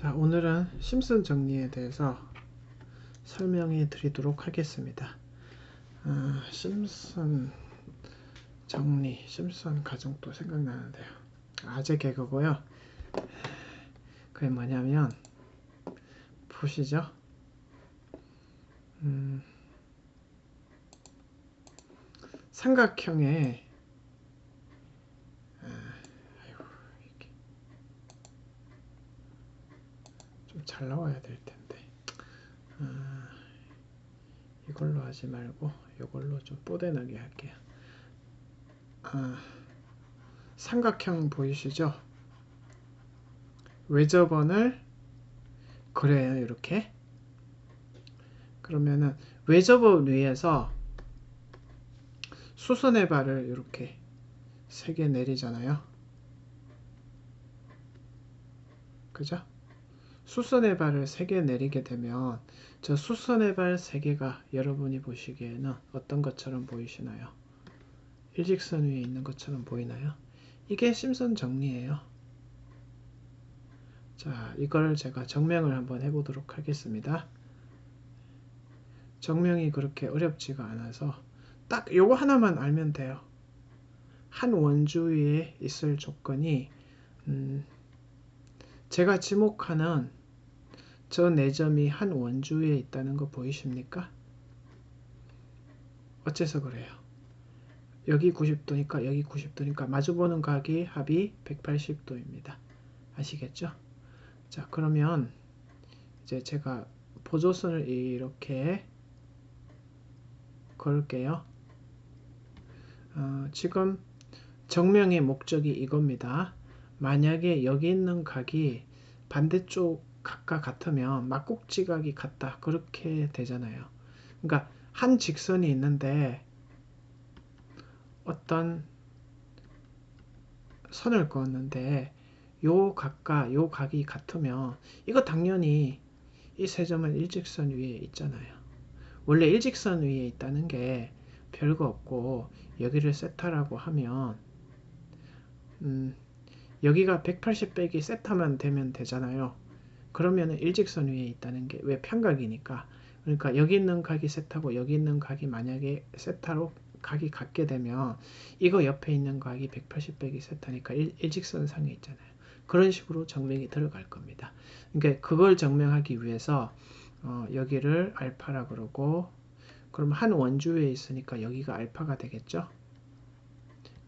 자, 오늘은 심슨 정리에 대해서 설명해 드리도록 하겠습니다. 아, 심슨 정리, 심슨 가정도 생각나는데요. 아재 개그고요. 그게 뭐냐면 보시죠. 음, 삼각형의 잘 나와야 될 텐데. 아, 이걸로 하지 말고 이걸로 좀 뽀대나게 할게요 아, 삼각형 보이시죠? 외접원을 그려요 이렇게. 그러면은 외접원 위에서 수선의 발을 이렇게 세 개 내리잖아요. 그죠? 수선의 발을 3개 내리게 되면 저 수선의 발 3개가 여러분이 보시기에는 어떤 것처럼 보이시나요? 일직선 위에 있는 것처럼 보이나요? 이게 심선 정리예요. 자, 이걸 제가 정명을 한번 해보도록 하겠습니다. 정명이 그렇게 어렵지가 않아서 딱 요거 하나만 알면 돼요. 한 원주 위에 있을 조건이 음, 제가 지목하는 저 4점이 한 원주에 있다는 거 보이십니까? 어째서 그래요? 여기 90도니까 여기 90도니까 마주보는 각이 합이 180도입니다. 아시겠죠? 자 그러면 이제 제가 보조선을 이렇게 걸게요. 어, 지금 정명의 목적이 이겁니다. 만약에 여기 있는 각이 반대쪽 각각 같으면 막국지각이 같다 그렇게 되잖아요. 그러니까 한 직선이 있는데 어떤 선을 그었는데 요 각과 요 각이 같으면 이거 당연히 이 세 점은 일직선 위에 있잖아요. 원래 일직선 위에 있다는 게 별거 없고 여기를 세타라고 하면 음, 여기가 180 빼기 세타만 되면 되잖아요. 그러면 일직선 위에 있다는 게 왜 편각이니까 그러니까 여기 있는 각이 세타고 여기 있는 각이 만약에 세타로 각이 같게 되면 이거 옆에 있는 각이 180 빼기 세타니까 일, 일직선 상에 있잖아요. 그런 식으로 정명이 들어갈 겁니다. 그러니까 그걸 정명하기 위해서 어, 여기를 알파라 그러고 그럼 한 원주에 있으니까 여기가 알파가 되겠죠?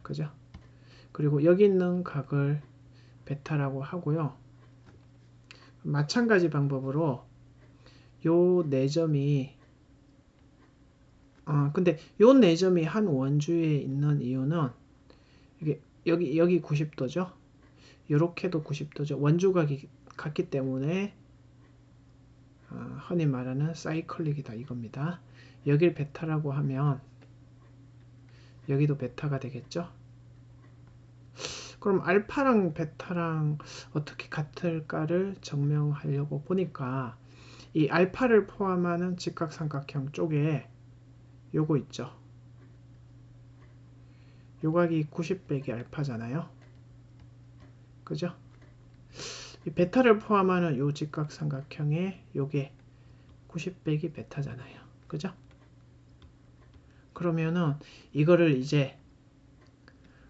그죠? 그리고 여기 있는 각을 베타라고 하고요. 마찬가지 방법으로 요 네 점이 어, 근데 요 네 점이 한 원주에 있는 이유는 이게 여기 여기 90도죠. 요렇게도 90도죠. 원주각이 같기 때문에 어, 흔히 말하는 사이클릭이다 이겁니다. 여길 베타라고 하면 여기도 베타가 되겠죠. 그럼 알파랑 베타랑 어떻게 같을까를 증명하려고 보니까 이 알파를 포함하는 직각삼각형 쪽에 요거 있죠. 요각이 90 빼기 알파잖아요. 그죠? 이 베타를 포함하는 요 직각삼각형에 요게 90 빼기 베타잖아요. 그죠? 그러면은 이거를 이제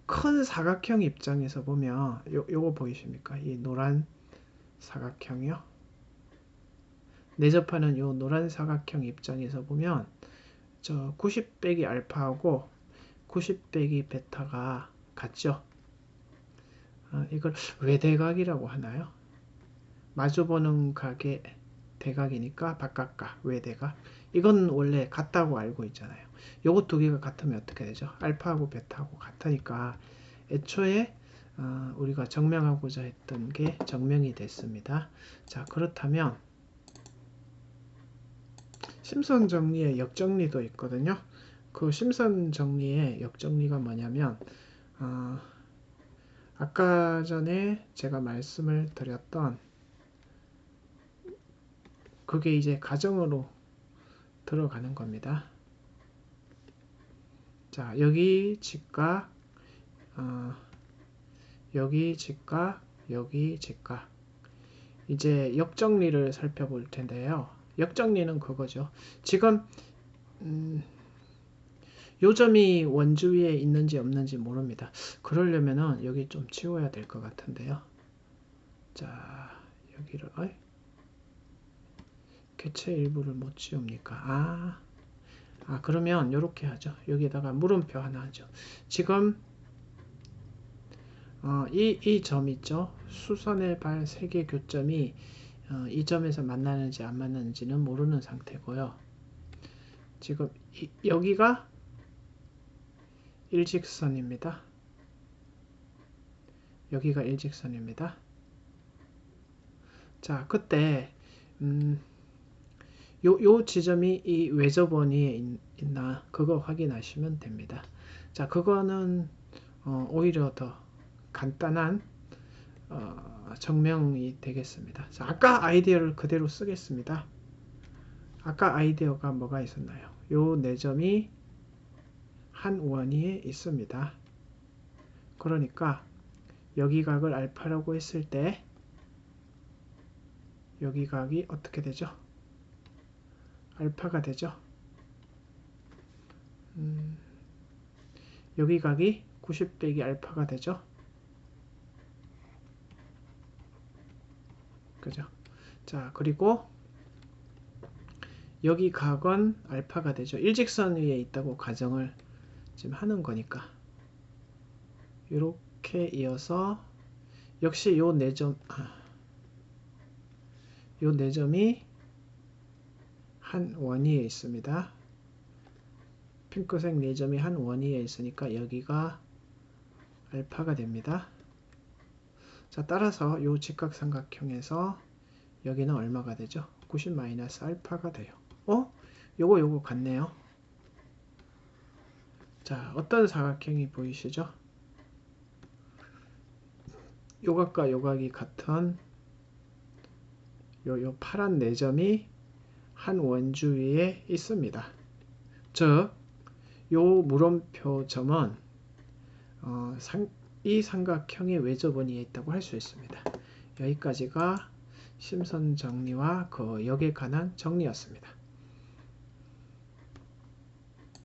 큰 사각형 입장에서 보면 요, 요거 보이십니까? 이 노란 사각형이요. 내접하는 요 노란 사각형 입장에서 보면 저 90 빼기 알파하고 90 빼기 베타가 같죠? 어, 이걸 외대각이라고 하나요? 마주보는 각의 대각이니까 바깥각, 외대각. 이건 원래 같다고 알고 있잖아요. 요거 두 개가 같으면 어떻게 되죠? 알파하고 베타하고 같으니까 애초에 어, 우리가 증명하고자 했던 게 증명이 됐습니다. 자 그렇다면 심선 정리의 역정리도 있거든요. 그 심선 정리의 역정리가 뭐냐면 어, 아까 전에 제가 말씀을 드렸던 그게 이제 가정으로 들어가는 겁니다. 자, 여기 직각, 어, 여기 직각, 여기 직각. 이제 역정리를 살펴볼 텐데요. 역정리는 그거죠. 지금 음, 요 점이 원주 위에 있는지 없는지 모릅니다. 그러려면은 여기 좀 치워야 될 것 같은데요. 자, 여기를 어이? 개체 일부를 못 치웁니까? 아, 아 그러면 이렇게 하죠. 여기다가 물음표 하나 하죠. 지금 어, 이, 이 점 있죠. 수선의 발세개 교점이 어, 이 점에서 만나는지 안 만나는지는 모르는 상태고요. 지금 이, 여기가 일직선입니다. 여기가 일직선입니다. 자, 그때 음, 요, 요 지점이 이 외접원위에 있, 나 그거 확인하시면 됩니다. 자, 그거는 어, 오히려 더 간단한 어, 증명이 되겠습니다. 자, 아까 아이디어를 그대로 쓰겠습니다. 아까 아이디어가 뭐가 있었나요? 요 네 점이 한 원위에 있습니다. 그러니까 여기 각을 알파라고 했을 때 여기 각이 어떻게 되죠? 알파가 되죠. 음, 여기 각이 90 빼기 알파가 되죠. 그죠? 자, 그리고 여기 각은 알파가 되죠. 일직선 위에 있다고 가정을 지금 하는 거니까. 이렇게 이어서 역시 요 네 점, 아, 요 네 점이 한 원위에 있습니다. 핑크색 네 점이 한 원위에 있으니까 여기가 알파가 됩니다. 자, 따라서 요 직각삼각형에서 여기는 얼마가 되죠? 90 마이너스 알파가 돼요. 어? 요거 요거 같네요. 자, 어떤 사각형이 보이시죠? 요각과 요각이 같은 요, 요 파란 네 점이 한 원주 위에 있습니다. 즉, 요 물음표 점은 어, 상, 이 삼각형의 외접원위에 있다고 할 수 있습니다. 여기까지가 심선 정리와 그 역에 관한 정리였습니다.